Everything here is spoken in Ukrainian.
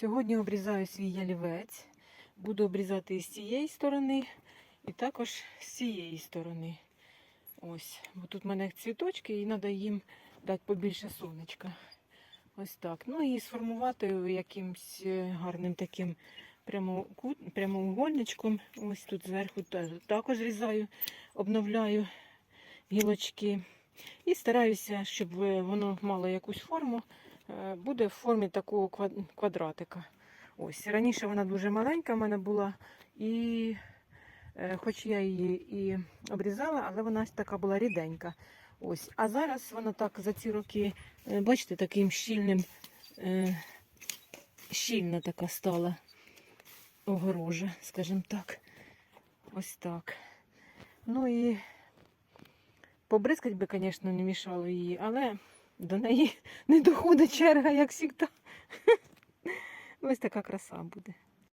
Сьогодні обрізаю свій ялівець. Буду обрізати і з цієї сторони, і також з цієї сторони. Ось, бо тут в мене цвіточки і треба їм дати побільше сонечка. Ось так. Ну і сформувати якимсь е, гарним таким прямоугольничком. Ось тут зверху також різаю, обновляю гілочки. І стараюся, щоб е, воно мало якусь форму. Е, Буде в формі такого квадратика. Ось. Раніше вона дуже маленька в мене була, і е, хоч я її і обрізала, але вона така була ріденька. Ось. А зараз вона так за ці роки, е, бачите, таким щільним, щільна така стала огорожа, скажімо так. Ось так. Ну і побризкать би, звісно, не мішало її, але до неї не доходить черга, як завжди. Ось така краса буде.